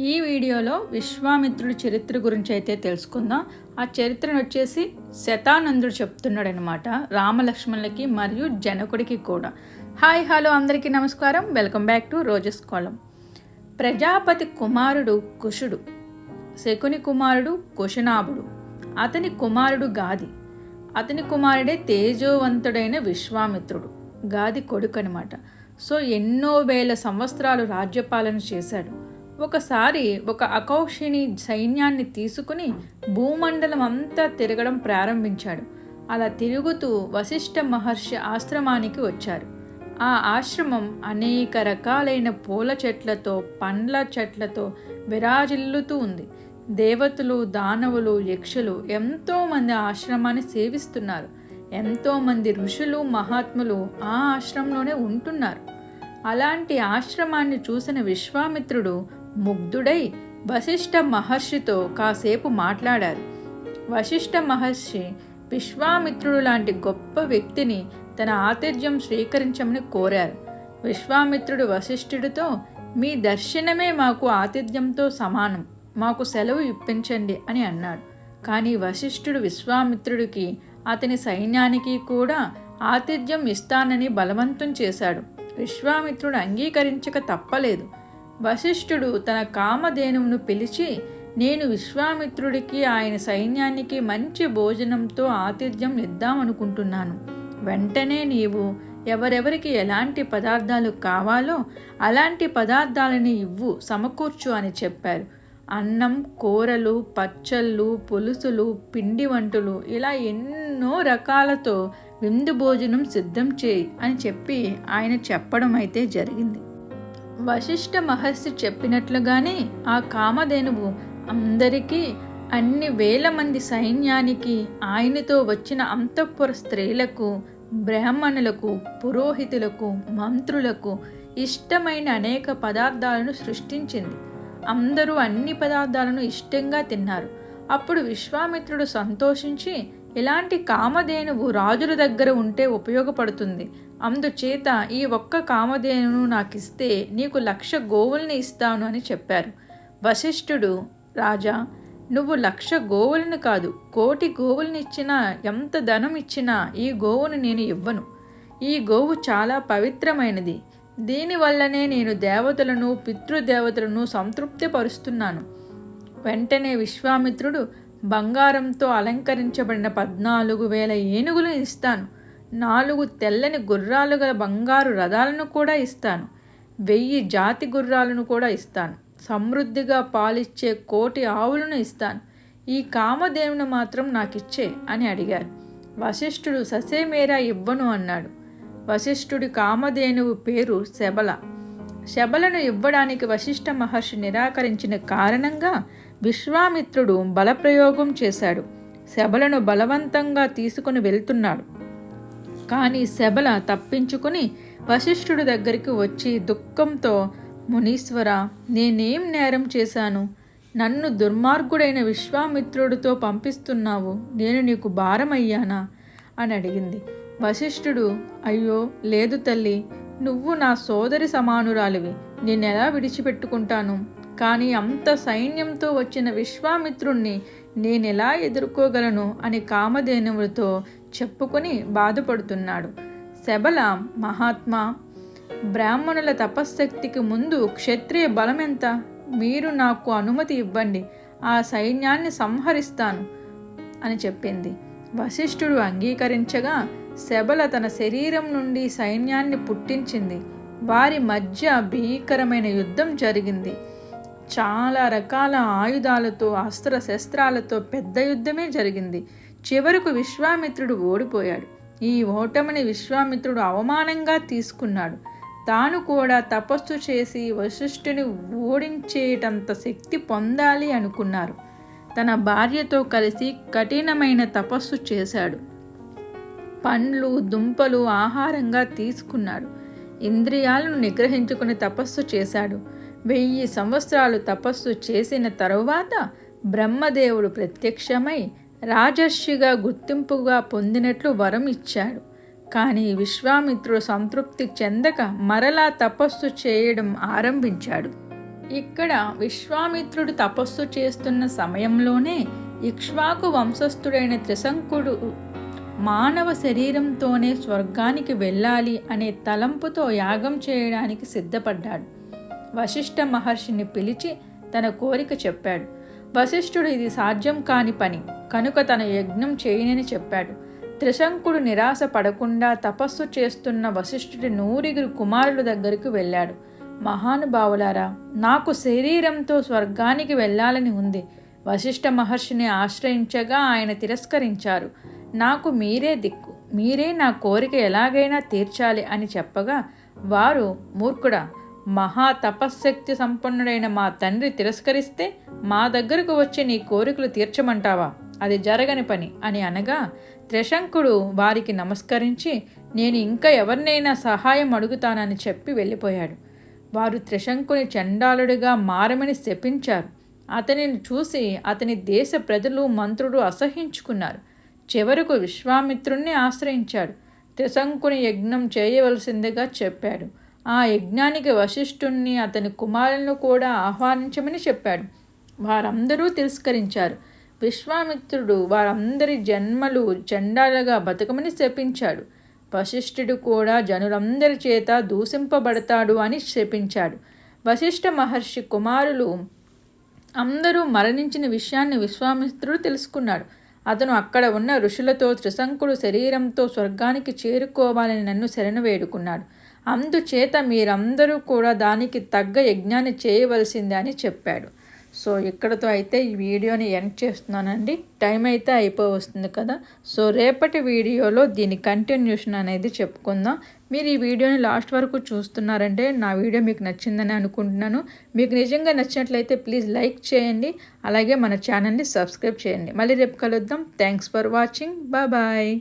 ఈ వీడియోలో విశ్వామిత్రుడి చరిత్ర గురించి అయితే తెలుసుకుందాం. ఆ చరిత్రను వచ్చేసి శతానందుడు చెప్తున్నాడు అనమాట రామలక్ష్మణులకి మరియు జనకుడికి కూడా. హాయ్ హలో అందరికీ నమస్కారం. వెల్కమ్ బ్యాక్ టు రోజెస్ కాలం. ప్రజాపతి కుమారుడు కుషుడు శకుని కుమారుడు కుశనాభుడు అతని కుమారుడు గాది. అతని కుమారుడే తేజోవంతుడైన విశ్వామిత్రుడు గాది కొడుకు అనమాట సో ఎన్నో వేల సంవత్సరాలు రాజ్యపాలన చేశాడు. ఒకసారి ఒక అకౌషిణి సైన్యాన్ని తీసుకుని భూమండలం అంతా తిరగడం ప్రారంభించాడు. అలా తిరుగుతూ వశిష్ఠ మహర్షి ఆశ్రమానికి వచ్చారు. ఆ ఆశ్రమం అనేక రకాలైన పూల చెట్లతో పండ్ల చెట్లతో విరాజిల్లుతూ ఉంది. దేవతలు దానవులు యక్షులు ఎంతోమంది ఆశ్రమాన్ని సేవిస్తున్నారు. ఎంతోమంది ఋషులు మహాత్ములు ఆ ఆశ్రమంలోనే ఉంటున్నారు. అలాంటి ఆశ్రమాన్ని చూసిన విశ్వామిత్రుడు ముగ్ధుడై వశిష్ఠ మహర్షితో కాసేపు మాట్లాడారు. వశిష్ఠ మహర్షి విశ్వామిత్రుడు లాంటి గొప్ప వ్యక్తిని తన ఆతిథ్యం స్వీకరించమని కోరారు. విశ్వామిత్రుడు వశిష్ఠుడితో మీ దర్శనమే మాకు ఆతిథ్యంతో సమానం. మాకు సెలవు ఇప్పించండి అని అన్నాడు. కానీ వశిష్ఠుడు విశ్వామిత్రుడికి అతని సైన్యానికి కూడా ఆతిథ్యం ఇస్తానని బలవంతం చేశాడు. విశ్వామిత్రుడు అంగీకరించక తప్పలేదు. వశిష్ఠుడు తన కామధేనువును పిలిచి నేను విశ్వామిత్రుడికి ఆయన సైన్యానికి మంచి భోజనంతో ఆతిథ్యం ఇద్దామనుకుంటున్నాను. వెంటనే నీవు ఎవరెవరికి ఎలాంటి పదార్థాలు కావాలో అలాంటి పదార్థాలని ఇవ్వు సమకూర్చు అని చెప్పారు. అన్నం కూరలు పచ్చళ్ళు పులుసులు పిండి వంటలు ఇలా ఎన్నో రకాలతో విందు భోజనం సిద్ధం చేయి అని చెప్పి ఆయన చెప్పడం అయితే జరిగింది. వశిష్ఠ మహర్షి చెప్పినట్లుగానే ఆ కామధేనువు అందరికీ అన్ని వేల మంది సైన్యానికి ఆయనతో వచ్చిన అంతఃపుర స్త్రీలకు బ్రాహ్మణులకు పురోహితులకు మంత్రులకు ఇష్టమైన అనేక పదార్థాలను సృష్టించింది. అందరూ అన్ని పదార్థాలను ఇష్టంగా తిన్నారు. అప్పుడు విశ్వామిత్రుడు సంతోషించి ఇలాంటి కామధేనువు రాజుల దగ్గర ఉంటే ఉపయోగపడుతుంది. అందుచేత ఈ ఒక్క కామధేనును నాకు ఇస్తే నీకు లక్ష గోవుల్ని ఇస్తాను అని చెప్పారు. వశిష్ఠుడు రాజా నువ్వు లక్ష గోవులను కాదు కోటి గోవులను ఎంత ధనం ఇచ్చినా ఈ గోవును నేను ఇవ్వను. ఈ గోవు చాలా పవిత్రమైనది. దీనివల్లనే నేను దేవతలను పితృదేవతలను సంతృప్తిపరుస్తున్నాను. వెంటనే విశ్వామిత్రుడు బంగారంతో అలంకరించబడిన పద్నాలుగు వేల ఏనుగులు ఇస్తాను. నాలుగు తెల్లని గుర్రాలు గల బంగారు రథాలను కూడా ఇస్తాను. వెయ్యి జాతి గుర్రాలను కూడా ఇస్తాను. సమృద్ధిగా పాలిచ్చే కోటి ఆవులను ఇస్తాను. ఈ కామదేవుని మాత్రం నాకిచ్చే అని అడిగారు. వశిష్ఠుడు ససేమేరా ఇవ్వను అన్నాడు. వశిష్ఠుడి కామధేనువు పేరు శబల శబలను ఇవ్వడానికి వశిష్ఠ మహర్షి నిరాకరించిన కారణంగా విశ్వామిత్రుడు బలప్రయోగం చేశాడు. శబలను బలవంతంగా తీసుకుని వెళ్తున్నాడు. కానీ శబల తప్పించుకుని వశిష్ఠుడి దగ్గరికి వచ్చి దుఃఖంతో మునీశ్వర నేనేం నేరం చేశాను? నన్ను దుర్మార్గుడైన విశ్వామిత్రుడితో పంపిస్తున్నావు. నేను నీకు భారమయ్యానా? అని అడిగింది. వశిష్ఠుడు అయ్యో లేదు తల్లి. నువ్వు నా సోదరి సమానురాలివి. నేనెలా విడిచిపెట్టుకుంటాను? కానీ అంత సైన్యంతో వచ్చిన విశ్వామిత్రుణ్ణి నేనెలా ఎదుర్కోగలను అని కామధేనువులతో చెప్పుకొని బాధపడుతున్నాడు. శబల మహాత్మా బ్రాహ్మణుల తపశ్శక్తికి ముందు క్షత్రియ బలమెంత? మీరు నాకు అనుమతి ఇవ్వండి. ఆ సైన్యాన్ని సంహరిస్తాను అని చెప్పింది. వశిష్ఠుడు అంగీకరించగా శబల తన శరీరం నుండి సైన్యాన్ని పుట్టించింది. వారి మధ్య భీకరమైన యుద్ధం జరిగింది. చాలా రకాల ఆయుధాలతో అస్త్ర శస్త్రాలతో పెద్ద యుద్ధమే జరిగింది. చివరకు విశ్వామిత్రుడు ఓడిపోయాడు. ఈ ఓటమిని విశ్వామిత్రుడు అవమానంగా తీసుకున్నాడు. తాను కూడా తపస్సు చేసి వశిష్ఠుని ఓడించేటంత శక్తి పొందాలి అనుకున్నారు. తన భార్యతో కలిసి కఠినమైన తపస్సు చేశాడు. పండ్లు దుంపలు ఆహారంగా తీసుకున్నాడు. ఇంద్రియాలను నిగ్రహించుకుని తపస్సు చేశాడు. వెయ్యి సంవత్సరాలు తపస్సు చేసిన తరువాత బ్రహ్మదేవుడు ప్రత్యక్షమై రాజర్షిగా గుర్తింపుగా పొందినట్లు వరం ఇచ్చాడు. కానీ విశ్వామిత్రుడు సంతృప్తి చెందక మరలా తపస్సు చేయడం ఆరంభించాడు. ఇక్కడ విశ్వామిత్రుడు తపస్సు చేస్తున్న సమయంలోనే ఇక్ష్వాకు వంశస్థుడైన త్రిశంకుడు మానవ శరీరంతోనే స్వర్గానికి వెళ్ళాలి అనే తలంపుతో యాగం చేయడానికి సిద్ధపడ్డాడు. వశిష్ఠ మహర్షిని పిలిచి తన కోరిక చెప్పాడు. వశిష్ఠుడు ఇది సాధ్యం కాని పని. కనుక తన యజ్ఞం చేయనని చెప్పాడు. త్రిశంకుడు నిరాశ పడకుండా తపస్సు చేస్తున్న వశిష్ఠుడి నూరిగురు కుమారుల దగ్గరకు వెళ్ళాడు. మహానుభావులారా నాకు శరీరంతో స్వర్గానికి వెళ్ళాలని ఉంది. వశిష్ఠ మహర్షిని ఆశ్రయించగా ఆయన తిరస్కరించారు. నాకు మీరే దిక్కు. మీరే నా కోరిక ఎలాగైనా తీర్చాలి అని చెప్పగా వారు మూర్ఖుడా మహా తపశ్శక్తి సంపన్నుడైన మా తండ్రి తిరస్కరిస్తే మా దగ్గరకు వచ్చి నీ కోరికలు తీర్చమంటావా? అది జరగని పని అని అనగా త్రిశంకుడు వారికి నమస్కరించి నేను ఇంకా ఎవరినైనా సహాయం అడుగుతానని చెప్పి వెళ్ళిపోయాడు. వారు త్రిశంకుని చండాలుడిగా మారమని శపించారు. అతనిని చూసి అతని దేశ ప్రజలు మంత్రుడు అసహించుకున్నారు చివరకు విశ్వామిత్రుణ్ణి ఆశ్రయించాడు. త్రిశంకుని యజ్ఞం చేయవలసిందిగా చెప్పాడు. ఆ యజ్ఞానికి వశిష్ఠుణ్ణి అతని కుమారులను కూడా ఆహ్వానించమని చెప్పాడు. వారందరూ తిరస్కరించారు. విశ్వామిత్రుడు వారందరి జన్మలు చండాలుగా బతకమని శపించాడు. వశిష్ఠుడు కూడా జనులందరి చేత దూషింపబడతాడు అని శపించాడు. వశిష్ఠ మహర్షి కుమారులు అందరూ మరణించిన విషయాన్ని విశ్వామిత్రుడు తెలుసుకున్నాడు. అతను అక్కడ ఉన్న ఋషులతో త్రిశంకుడు శరీరంతో స్వర్గానికి చేరుకోవాలని నన్ను శరణు వేడుకున్నాడు. అందుచేత మీరందరూ కూడా దానికి తగ్గ యజ్ఞాన్ని చేయవలసిందే అని చెప్పాడు. సో ఇక్కడతో అయితే ఈ వీడియోని ఎండ్ చేస్తున్నానండి. టైం అయితే అయిపోవస్తుంది కదా. సో రేపటి వీడియోలో దీని కంటిన్యూషన్ అనేది చెప్పుకుందాం. మీరు ఈ వీడియోని లాస్ట్ వరకు చూస్తున్నారంటే నా వీడియో మీకు నచ్చిందని అనుకుంటున్నాను. మీకు నిజంగా నచ్చినట్లయితే ప్లీజ్ లైక్ చేయండి. అలాగే మన ఛానల్ని సబ్స్క్రైబ్ చేయండి. మళ్ళీ రేపు కలుద్దాం. Thanks for watching. బాయ్